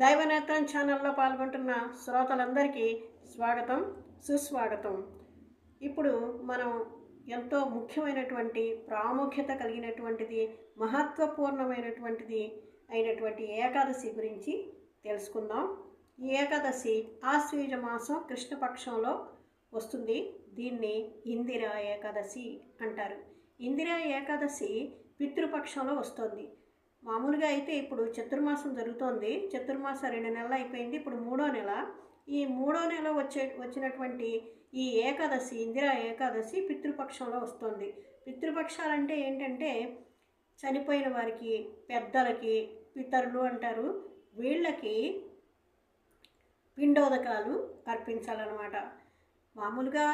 దైవనేత్రం ఛానల్లో పాల్గొంటున్న శ్రోతలందరికీ స్వాగతం సుస్వాగతం. ఇప్పుడు మనం ఎంతో ముఖ్యమైనటువంటి ప్రాముఖ్యత కలిగినటువంటిది మహత్వపూర్ణమైనటువంటిది అయినటువంటి ఏకాదశి గురించి తెలుసుకుందాం. ఈ ఏకాదశి ఆశ్వీజ మాసం కృష్ణపక్షంలో వస్తుంది. దీన్ని ఇందిరా ఏకాదశి అంటారు. ఇందిరా ఏకాదశి పితృపక్షంలో వస్తుంది. మామూలుగా అయితే ఇప్పుడు చతుర్మాసం జరుగుతోంది. చతుర్మాసం రెండు నెలలు అయిపోయింది. ఇప్పుడు మూడో నెల. ఈ మూడో నెల వచ్చే వచ్చినటువంటి ఈ ఏకాదశి ఇందిరా ఏకాదశి పితృపక్షంలో వస్తుంది. పితృపక్షాలంటే ఏంటంటే చనిపోయిన వారికి పెద్దలకి పితరులు అంటారు. వీళ్ళకి పిండోదకాలు అర్పించాలన్నమాట. మామూలుగా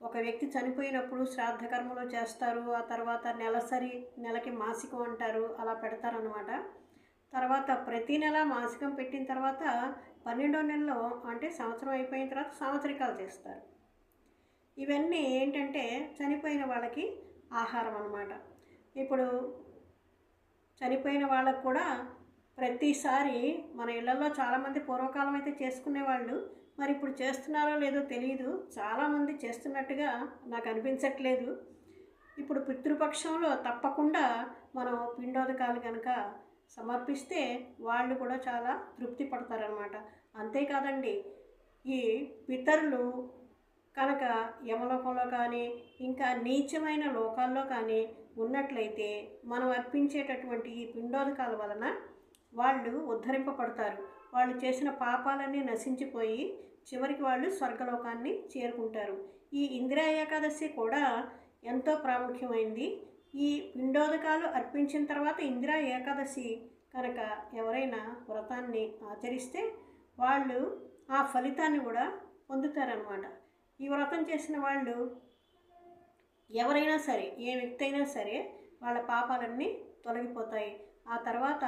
ఒక వ్యక్తి చనిపోయినప్పుడు శ్రాద్ధ కర్మలు చేస్తారు ఆ తర్వాత నెలసరి నెలకి మాసికం అంటారు అలా పెడతారనమాట తర్వాత ప్రతి నెల మాసికం పెట్టిన తర్వాత పన్నెండో నెలలో అంటే సంవత్సరం అయిపోయిన తర్వాత సంవత్సరికాలు చేస్తారు. ఇవన్నీ ఏంటంటే చనిపోయిన వాళ్ళకి ఆహారం అనమాట ఇప్పుడు చనిపోయిన వాళ్ళకు కూడా ప్రతిసారి మన ఇళ్ళలో చాలామంది పూర్వకాలం అయితే చేసుకునేవాళ్ళు మరి ఇప్పుడు చేస్తున్నారో లేదో తెలియదు చాలామంది చేస్తున్నట్టుగా నాకు అనిపించట్లేదు. ఇప్పుడు పితృపక్షంలో తప్పకుండా మనం పిండోదకాలు కనుక సమర్పిస్తే వాళ్ళు కూడా చాలా తృప్తి పడతారనమాట అంతేకాదండి ఈ పితరులు కనుక యమలోకంలో కానీ ఇంకా నీచమైన లోకాల్లో కానీ ఉన్నట్లయితే మనం అర్పించేటటువంటి ఈ పిండోదకాల వలన వాళ్ళు ఉద్ధరింపబడతారు. వాళ్ళు చేసిన పాపాలన్నీ నశించిపోయి చివరికి వాళ్ళు స్వర్గలోకాన్ని చేరుకుంటారు. ఈ ఇందిరా ఏకాదశి కూడా ఎంతో ప్రాముఖ్యమైంది. ఈ పిండోదకాలు అర్పించిన తర్వాత ఇందిరా ఏకాదశి కనుక ఎవరైనా వ్రతాన్ని ఆచరిస్తే వాళ్ళు ఆ ఫలితాన్ని కూడా పొందుతారనమాట ఈ వ్రతం చేసిన వాళ్ళు ఎవరైనా సరే ఏ వ్యక్తి అయినా సరే వాళ్ళ పాపాలన్నీ తొలగిపోతాయి. ఆ తర్వాత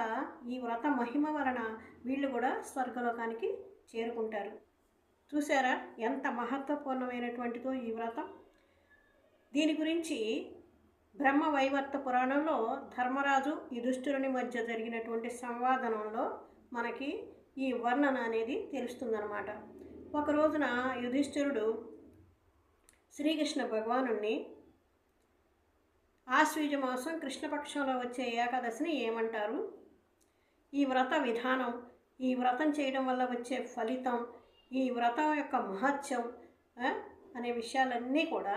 ఈ వ్రత మహిమ వలన వీళ్ళు కూడా స్వర్గలోకానికి చేరుకుంటారు. చూసారా ఎంత మహత్వపూర్ణమైనటువంటిదో ఈ వ్రతం. దీని గురించి బ్రహ్మ వైవర్త పురాణంలో ధర్మరాజు యుధిష్ఠురుని మధ్య జరిగినటువంటి సంవాదనంలో మనకి ఈ వర్ణన అనేది తెలుస్తుందన్నమాట. ఒక రోజున యుధిష్ఠిరుడు శ్రీకృష్ణ భగవాను ఆశ్వీజ మాసం కృష్ణపక్షంలో వచ్చే ఏకాదశిని ఏమంటారు? ఈ వ్రత విధానం ఈ వ్రతం చేయడం వల్ల వచ్చే ఫలితం ఈ వ్రతం యొక్క మహత్యం అనే విషయాలన్నీ కూడా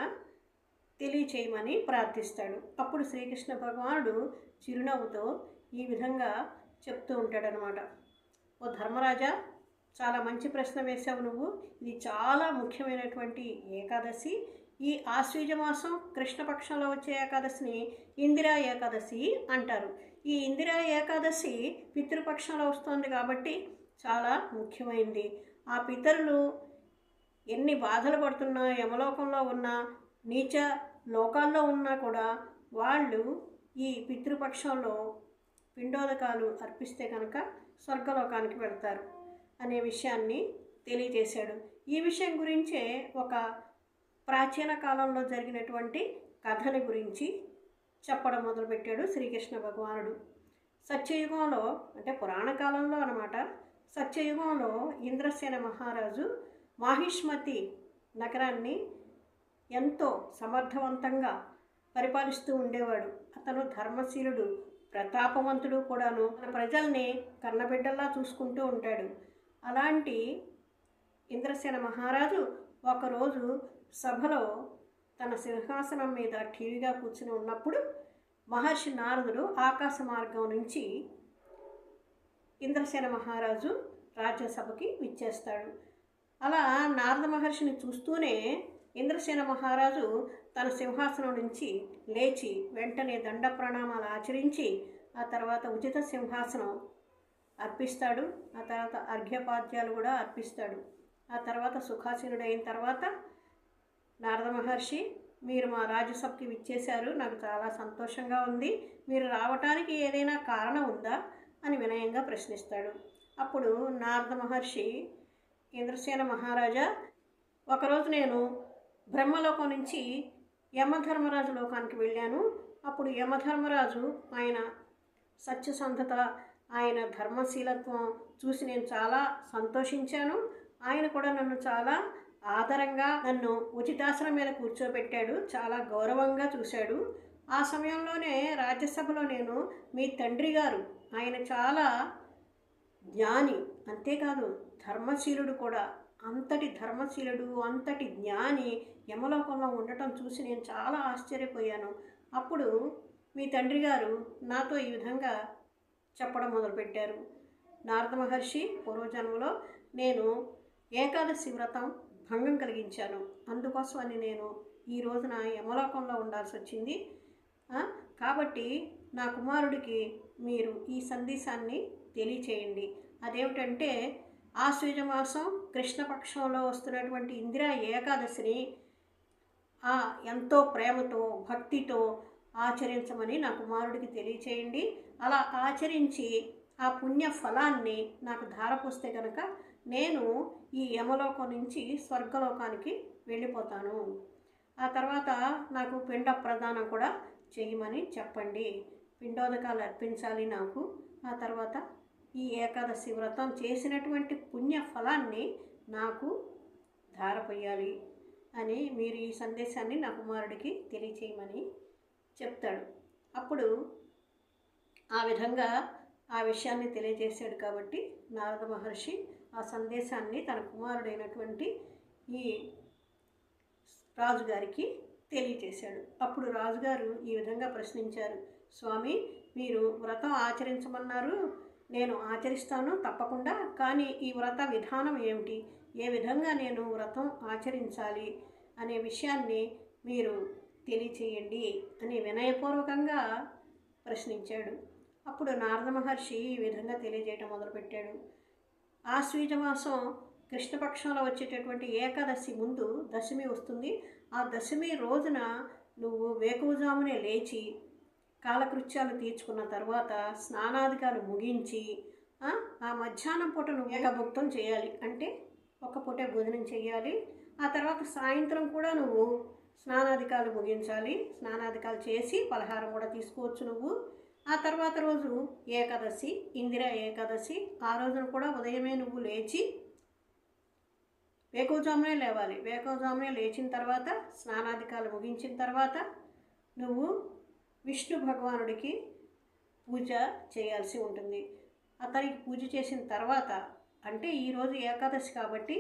తెలియచేయమని ప్రార్థిస్తాడు. అప్పుడు శ్రీకృష్ణ భగవానుడు చిరునవ్వుతో ఈ విధంగా చెప్తూ ఉంటాడనమాట. ఓ ధర్మరాజా చాలా మంచి ప్రశ్న వేశావు నువ్వు. ఇది చాలా ముఖ్యమైనటువంటి ఏకాదశి. ఈ ఆశ్వీజ మాసం కృష్ణపక్షంలో వచ్చే ఏకాదశిని ఇందిరా ఏకాదశి అంటారు. ఈ ఇందిరా ఏకాదశి పితృపక్షంలో వస్తుంది కాబట్టి చాలా ముఖ్యమైనది ఆ పితరులు ఎన్ని బాధలు పడుతున్నా యమలోకంలో ఉన్నా నీచ లోకాల్లో ఉన్నా కూడా వాళ్ళు ఈ పితృపక్షంలో పిండోదకాలు అర్పిస్తే కనుక స్వర్గలోకానికి వెళ్తారు అనే విషయాన్ని తెలియజేశాడు. ఈ విషయం గురించే ఒక ప్రాచీన కాలంలో జరిగినటువంటి కథని గురించి చెప్పడం మొదలుపెట్టాడు శ్రీకృష్ణ భగవానుడు. సత్యయుగంలో అంటే పురాణ కాలంలో అనమాట సత్యయుగంలో ఇంద్రసేన మహారాజు మాహిష్మతి నగరాన్ని ఎంతో సమర్థవంతంగా పరిపాలిస్తూ ఉండేవాడు. అతను ధర్మశీలుడు ప్రతాపవంతుడు కూడాను. తన ప్రజల్ని కన్నబిడ్డల్లా చూసుకుంటూ ఉంటాడు. అలాంటి ఇంద్రసేన మహారాజు ఒకరోజు సభలో తన సింహాసనం మీద ఠీవిగా కూర్చుని ఉన్నప్పుడు మహర్షి నారదుడు ఆకాశ మార్గం నుంచి ఇంద్రసేన మహారాజు రాజ్యసభకి విచ్చేస్తాడు. అలా నారద మహర్షిని చూస్తూనే ఇంద్రసేన మహారాజు తన సింహాసనం నుంచి లేచి వెంటనే దండ ప్రణామాలు ఆచరించి ఆ తర్వాత ఉచిత సింహాసనం అర్పిస్తాడు. ఆ తర్వాత అర్ఘ్యపాద్యాలు కూడా అర్పిస్తాడు. ఆ తర్వాత సుఖాసీనుడైన తర్వాత నారద మహర్షి మీరు మా రాజ్యసభకి విచ్చేశారు. నాకు చాలా సంతోషంగా ఉంది. మీరు రావటానికి ఏదైనా కారణం ఉందా? అని వినయంగా ప్రశ్నిస్తాడు. అప్పుడు నారద మహర్షి ఇంద్రసేన మహారాజా ఒకరోజు నేను బ్రహ్మలోకం నుంచి యమధర్మరాజు లోకానికి వెళ్ళాను. అప్పుడు యమధర్మరాజు ఆయన సత్యసంధత ఆయన ధర్మశీలత్వం చూసి నేను చాలా సంతోషించాను. ఆయన కూడా నన్ను చాలా ఆదరంగా నన్ను ఉచితాసనం మీద కూర్చోబెట్టాడు. చాలా గౌరవంగా చూశాడు. ఆ సమయంలోనే రాజ్యసభలో నేను మీ తండ్రి గారు ఆయన చాలా జ్ఞాని అంతేకాదు ధర్మశీలుడు కూడా. అంతటి ధర్మశీలుడు అంతటి జ్ఞాని యమలోకంలో ఉండటం చూసి నేను చాలా ఆశ్చర్యపోయాను. అప్పుడు మీ తండ్రి గారు నాతో ఈ విధంగా చెప్పడం మొదలుపెట్టారు. నారద మహర్షి పూర్వజన్మలో నేను ఏకాదశి వ్రతం భంగం కలిగించాను. అందుకోసమని నేను ఈ రోజున యమలోకంలో ఉండాల్సి వచ్చింది కాబట్టి నా కుమారుడికి మీరు ఈ సందేశాన్ని తెలియచేయండి. అదేమిటంటే ఆశ్వజ మాసం కృష్ణపక్షంలో వస్తున్నటువంటి ఇందిరా ఏకాదశిని ఆ ఎంతో ప్రేమతో భక్తితో ఆచరించమని నా కుమారుడికి తెలియచేయండి. అలా ఆచరించి ఆ పుణ్య ఫలాన్ని నాకు ధారపోస్తే కనుక నేను ఈ యమలోకం నుంచి స్వర్గలోకానికి వెళ్ళిపోతాను. ఆ తర్వాత నాకు పిండ ప్రదానం కూడా చేయమని చెప్పండి. పిండోదకాలు అర్పించాలి నాకు. ఆ తర్వాత ఈ ఏకాదశి వ్రతం చేసినటువంటి పుణ్య ఫలాన్ని నాకు ధారపోయాలి అని మీరు ఈ సందేశాన్ని నా కుమారుడికి తెలియచేయమని చెప్తాడు. అప్పుడు ఆ విధంగా ఆ విషయాన్ని తెలియజేశాడు కాబట్టి నారద మహర్షి ఆ సందేశాన్ని తన కుమారుడైనటువంటి ఈ రాజుగారికి తెలియచేశాడు. అప్పుడు రాజుగారు ఈ విధంగా ప్రశ్నించారు. స్వామి మీరు వ్రతం ఆచరించమన్నారు. నేను ఆచరిస్తాను తప్పకుండా. కానీ ఈ వ్రత విధానం ఏమిటి? ఏ విధంగా నేను వ్రతం ఆచరించాలి అనే విషయాన్ని మీరు తెలియచేయండి అని వినయపూర్వకంగా ప్రశ్నించాడు. అప్పుడు నారద మహర్షి ఈ విధంగా తెలియజేయటం మొదలుపెట్టాడు. ఆశ్వీజ మాసం కృష్ణపక్షంలో వచ్చేటటువంటి ఏకాదశి ముందు దశమి వస్తుంది. ఆ దశమి రోజున నువ్వు వేకువజామునే లేచి కాలకృత్యాలు తీర్చుకున్న తర్వాత స్నానాధికాలు ముగించి ఆ, మధ్యాహ్నం పూట నువ్వు ఏకభుక్తం చేయాలి. అంటే ఒక పూటే భోజనం చేయాలి. ఆ తర్వాత సాయంత్రం కూడా నువ్వు స్నానాధికాలు ముగించాలి. స్నానాధికాలు చేసి పలహారం కూడా తీసుకోవచ్చు నువ్వు. ఆ తర్వాత రోజు ఏకాదశి ఇందిరా ఏకాదశి. ఆ రోజున కూడా ఉదయమే నువ్వు లేచి వేకోజామునే లేవాలి. వేకోజామునే లేచిన తర్వాత స్నానాధికాలు ముగించిన తర్వాత నువ్వు విష్ణు భగవానుడికి పూజ చేయాల్సి ఉంటుంది. అతనికి పూజ చేసిన తర్వాత అంటే ఈరోజు ఏకాదశి కాబట్టి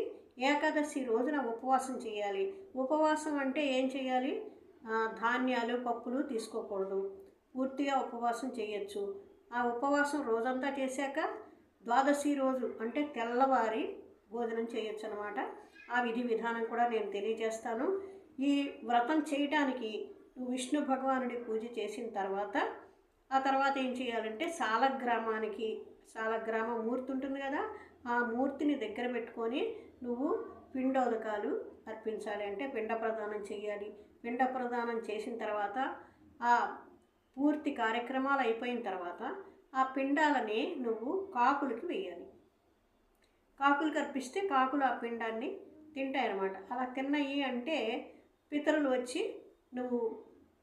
ఏకాదశి రోజున ఉపవాసం చేయాలి. ఉపవాసం అంటే ఏం చేయాలి? ధాన్యాలు పప్పులు తీసుకోకూడదు. పూర్తిగా ఉపవాసం చేయొచ్చు. ఆ ఉపవాసం రోజంతా చేశాక ద్వాదశి రోజు అంటే తెల్లవారి భోజనం చేయొచ్చు అనమాట ఆ విధి విధానం కూడా నేను తెలియజేస్తాను. ఈ వ్రతం చేయటానికి నువ్వు విష్ణు భగవానుడి పూజ చేసిన తర్వాత ఆ తర్వాత ఏం చేయాలంటే సాలగ్రామానికి సాలగ్రామ మూర్తి ఉంటుంది కదా ఆ మూర్తిని దగ్గర పెట్టుకొని నువ్వు పిండోదకాలు అర్పించాలి. అంటే పిండ ప్రదానం చేయాలి. పిండ ప్రదానం చేసిన తర్వాత ఆ పూర్తి కార్యక్రమాలు అయిపోయిన తర్వాత ఆ పిండాలని నువ్వు కాకులకి వేయాలి. కాకులకి అర్పిస్తే కాకులు ఆ పిండాన్ని తింటాయన్నమాట. అలా తిన్నాయి అంటే పితరులు వచ్చి నువ్వు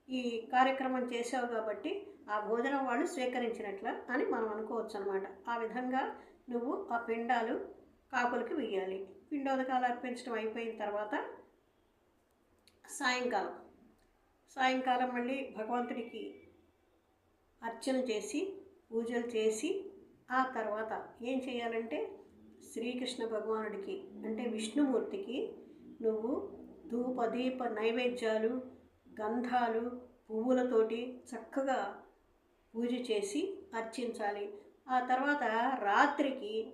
ఈ కార్యక్రమం చేసావు కాబట్టి ఆ భోజనం వాళ్ళు స్వీకరించినట్ల అని మనం అనుకోవచ్చు అనమాట ఆ విధంగా నువ్వు ఆ పిండాలు కాకులకి వేయాలి. పిండోదకాలు అర్పించడం అయిపోయిన తర్వాత సాయంకాలం. సాయంకాలం మళ్ళీ భగవంతుడికి అర్చన చేసి పూజలు చేసి ఆ తర్వాత ఏం చేయాలంటే శ్రీకృష్ణ భగవానుడికి అంటే విష్ణుమూర్తికి నువ్వు ధూప దీప నైవేద్యాలు గంధాలు పువ్వులతోటి చక్కగా పూజ చేసి అర్చించాలి. ఆ తర్వాత రాత్రికి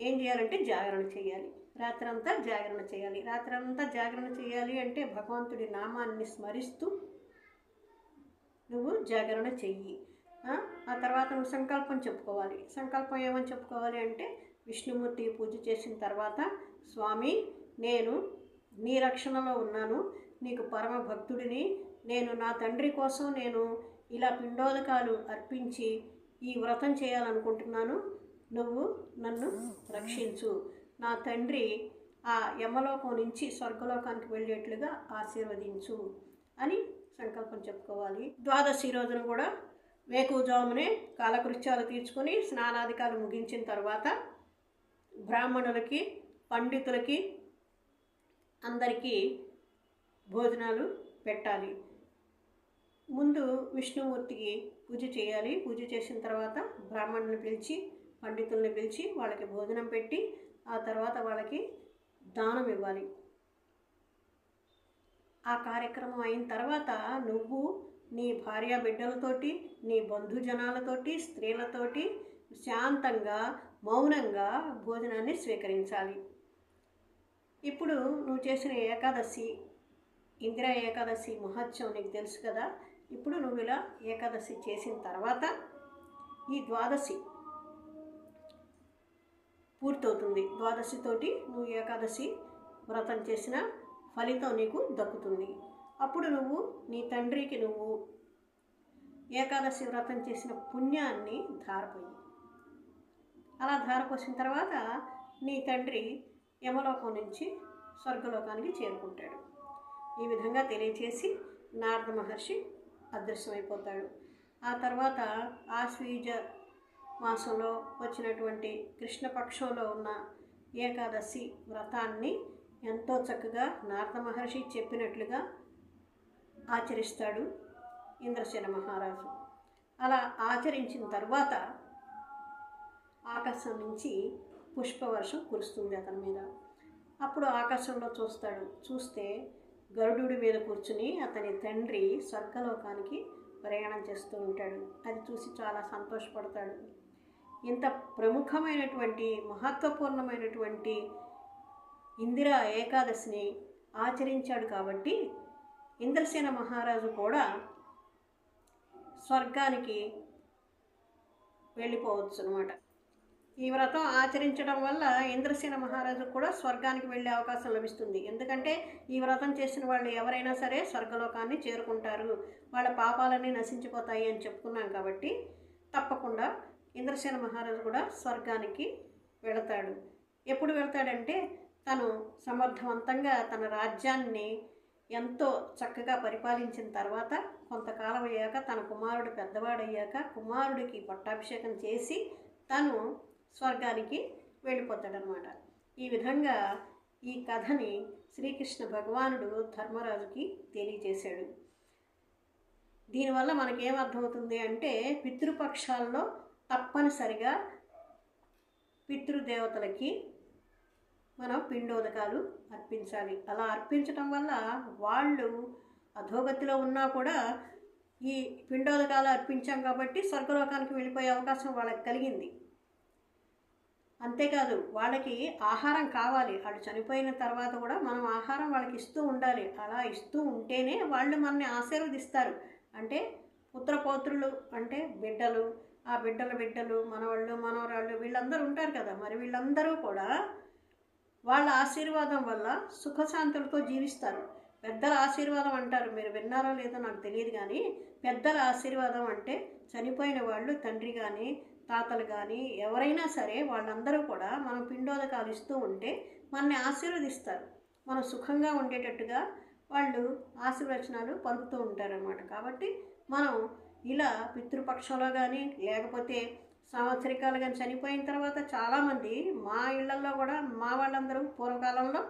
ఏం చేయాలంటే జాగరణ చేయాలి. రాత్రంతా జాగరణ చేయాలి. రాత్రంతా జాగరణ చేయాలి అంటే భగవంతుడి నామాన్ని స్మరిస్తూ నువ్వు జాగరణ చెయ్యి. ఆ? తర్వాత నువ్వు సంకల్పం చెప్పుకోవాలి. సంకల్పం ఏమని చెప్పుకోవాలి అంటే విష్ణుమూర్తి పూజ చేసిన తర్వాత స్వామి నేను నీ రక్షణలో ఉన్నాను. నీకు పరమ భక్తుడిని. నేను నా తండ్రి కోసం నేను ఇలా పిండోదకాలు అర్పించి ఈ వ్రతం చేయాలనుకుంటున్నాను. నువ్వు నన్ను రక్షించు. నా తండ్రి ఆ యమలోకం నుంచి స్వర్గలోకానికి వెళ్ళేట్లుగా ఆశీర్వదించు అని సంకల్పం చెప్పుకోవాలి. ద్వాదశి రోజున కూడా వేకువజామునే కాలకృత్యాలు తీర్చుకొని స్నానాధికాలు ముగించిన తర్వాత బ్రాహ్మణులకి పండితులకి అందరికీ భోజనాలు పెట్టాలి. ముందు విష్ణుమూర్తికి పూజ చేయాలి. పూజ చేసిన తర్వాత బ్రాహ్మణుని పిలిచి పండితుల్ని పిలిచి వాళ్ళకి భోజనం పెట్టి ఆ తర్వాత వాళ్ళకి దానం ఇవ్వాలి. ఆ కార్యక్రమం అయిన తర్వాత నువ్వు నీ భార్య బిడ్డలతోటి నీ బంధుజనాలతోటి స్త్రీలతోటి శాంతంగా మౌనంగా భోజనాన్ని స్వీకరించాలి. ఇప్పుడు నువ్వు చేసిన ఏకాదశి ఇందిరా ఏకాదశి మహత్యం నీకు తెలుసు కదా. ఇప్పుడు నువ్వు ఇలా ఏకాదశి చేసిన తర్వాత ఈ ద్వాదశి పూర్తవుతుంది. ద్వాదశితోటి నువ్వు ఏకాదశి వ్రతం చేసిన ఫలితం నీకు దక్కుతుంది. అప్పుడు నువ్వు నీ తండ్రికి నువ్వు ఏకాదశి వ్రతం చేసిన పుణ్యాన్ని ధారపోయి. అలా ధారపోసిన తర్వాత నీ తండ్రి యమలోకం నుంచి స్వర్గలోకానికి చేరుకుంటాడు. ఈ విధంగా తెలియచేసి నారద మహర్షి అదృశ్యమైపోతాడు. ఆ తర్వాత ఆశ్వీజ మాసంలో వచ్చినటువంటి కృష్ణపక్షంలో ఉన్న ఏకాదశి వ్రతాన్ని ఎంతో చక్కగా నారద మహర్షి చెప్పినట్లుగా ఆచరిస్తాడు ఇంద్రసేన మహారాజు. అలా ఆచరించిన తర్వాత ఆకాశం నుంచి పుష్పవర్షం కురుస్తుంది అతని మీద. అప్పుడు ఆకాశంలో చూస్తాడు. చూస్తే గరుడు మీద కూర్చుని అతని తండ్రి స్వర్గలోకానికి ప్రయాణం చేస్తూ ఉంటాడు. అది చూసి చాలా సంతోషపడతాడు. ఇంత ప్రముఖమైనటువంటి మహత్వపూర్ణమైనటువంటి ఇందిరా ఏకాదశిని ఆచరించాడు కాబట్టి ఇంద్రసేన మహారాజు కూడా స్వర్గానికి వెళ్ళిపోవచ్చు అనమాట ఈ వ్రతం ఆచరించడం వల్ల ఇంద్రసేన మహారాజు కూడా స్వర్గానికి వెళ్ళే అవకాశం లభిస్తుంది. ఎందుకంటే ఈ వ్రతం చేసిన వాళ్ళు ఎవరైనా సరే స్వర్గలోకాన్ని చేరుకుంటారు. వాళ్ళ పాపాలన్నీ నశించిపోతాయి అని చెప్పుకున్నాం కాబట్టి తప్పకుండా ఇంద్రసేన మహారాజు కూడా స్వర్గానికి వెళతాడు. ఎప్పుడు వెళ్తాడంటే తను సమర్థవంతంగా తన రాజ్యాన్ని ఎంతో చక్కగా పరిపాలించిన తర్వాత కొంతకాలం అయ్యాక తన కుమారుడు పెద్దవాడయ్యాక కుమారుడికి పట్టాభిషేకం చేసి తను స్వర్గానికి వెళ్ళిపోతాడనమాట ఈ విధంగా ఈ కథని శ్రీకృష్ణ భగవానుడు ధర్మరాజుకి తెలియజేశాడు. దీనివల్ల మనకేమర్థమవుతుంది అంటే పితృపక్షాల్లో తప్పనిసరిగా పితృదేవతలకి మనం పిండోదకాలు అర్పించాలి. అలా అర్పించటం వల్ల వాళ్ళు అధోగతిలో ఉన్నా కూడా ఈ పిండోదకాలు అర్పించాం కాబట్టి స్వర్గలోకానికి వెళ్ళిపోయే అవకాశం వాళ్ళకి కలిగింది. అంతేకాదు వాళ్ళకి ఆహారం కావాలి. వాళ్ళు చనిపోయిన తర్వాత కూడా మనం ఆహారం వాళ్ళకి ఇస్తూ ఉండాలి. అలా ఇస్తూ ఉంటేనే వాళ్ళు మనని ఆశీర్వదిస్తారు. అంటే పుత్రపౌత్రులు అంటే బిడ్డలు ఆ బిడ్డల బిడ్డలు మనవాళ్ళు మనవరాళ్ళు వీళ్ళందరూ ఉంటారు కదా. మరి వీళ్ళందరూ కూడా వాళ్ళ ఆశీర్వాదం వల్ల సుఖశాంతులతో జీవిస్తారు. పెద్దల ఆశీర్వాదం అంటారు. మీరు విన్నారో లేదో నాకు తెలియదు కానీ పెద్దల ఆశీర్వాదం అంటే చనిపోయిన వాళ్ళు తండ్రి కానీ తాతలు కానీ ఎవరైనా సరే వాళ్ళందరూ కూడా మనం పిండోదకాలు ఇస్తూ ఉంటే మనని ఆశీర్వదిస్తారు. మనం సుఖంగా ఉండేటట్టుగా వాళ్ళు ఆశీర్వచనాలు పలుకుతూ ఉంటారనమాట కాబట్టి మనం ఇలా పితృపక్షంలో కానీ లేకపోతే సంవత్సరికాలు కానీ చనిపోయిన తర్వాత చాలామంది మా ఇళ్ళలో కూడా మా వాళ్ళందరూ పూర్వకాలంలో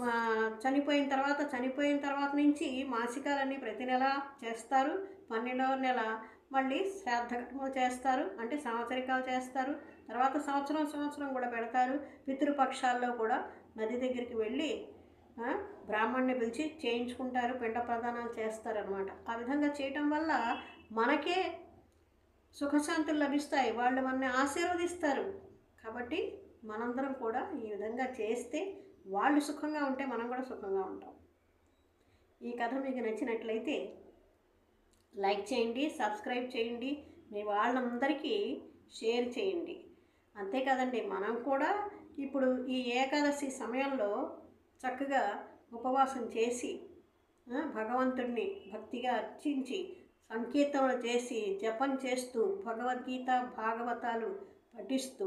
మా చనిపోయిన తర్వాత చనిపోయిన తర్వాత నుంచి మాసికాలన్నీ ప్రతి నెల చేస్తారు. పన్నెండవ నెల మళ్ళీ శ్రాద్ధకర్మలు చేస్తారు. అంటే సంవత్సరికాలు చేస్తారు. తర్వాత సంవత్సరం సంవత్సరం కూడా పెడతారు. పితృపక్షాల్లో కూడా నది దగ్గరికి వెళ్ళి బ్రాహ్మణ్ణి పిలిచి చేయించుకుంటారు. పిండ ప్రదానాలు చేస్తారనమాట ఆ విధంగా చేయటం వల్ల మనకే సుఖశాంతులు లభిస్తాయి. వాళ్ళు మనల్ని ఆశీర్వదిస్తారు. కాబట్టి మనందరం కూడా ఈ విధంగా చేస్తే వాళ్ళు సుఖంగా ఉంటే మనం కూడా సుఖంగా ఉంటాం. ఈ కథ మీకు నచ్చినట్లయితే లైక్ చేయండి సబ్స్క్రైబ్ చేయండి మీ వాళ్ళందరికీ షేర్ చేయండి. అంతేకాదండి మనం కూడా ఇప్పుడు ఈ ఏకాదశి సమయంలో చక్కగా ఉపవాసం చేసి భగవంతుడిని భక్తిగా అర్చించి సంకీర్తనలు చేసి జపం చేస్తూ భగవద్గీత భాగవతాలు పఠిస్తూ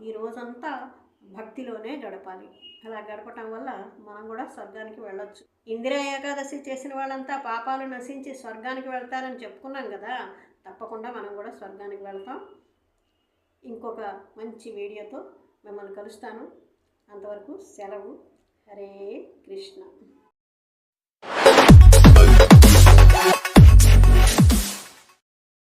ఈ రోజంతా భక్తిలోనే గడపాలి. అలా గడపటం వల్ల మనం కూడా స్వర్గానికి వెళ్ళొచ్చు. ఇందిరా ఏకాదశి చేసిన వాళ్ళంతా పాపాలు నశించి స్వర్గానికి వెళ్తారని చెప్పుకున్నాం కదా తప్పకుండా మనం కూడా స్వర్గానికి వెళ్తాం. ఇంకొక మంచి వీడియోతో మిమ్మల్ని కలుస్తాను. అంతవరకు సెలవు. హరే కృష్ణ.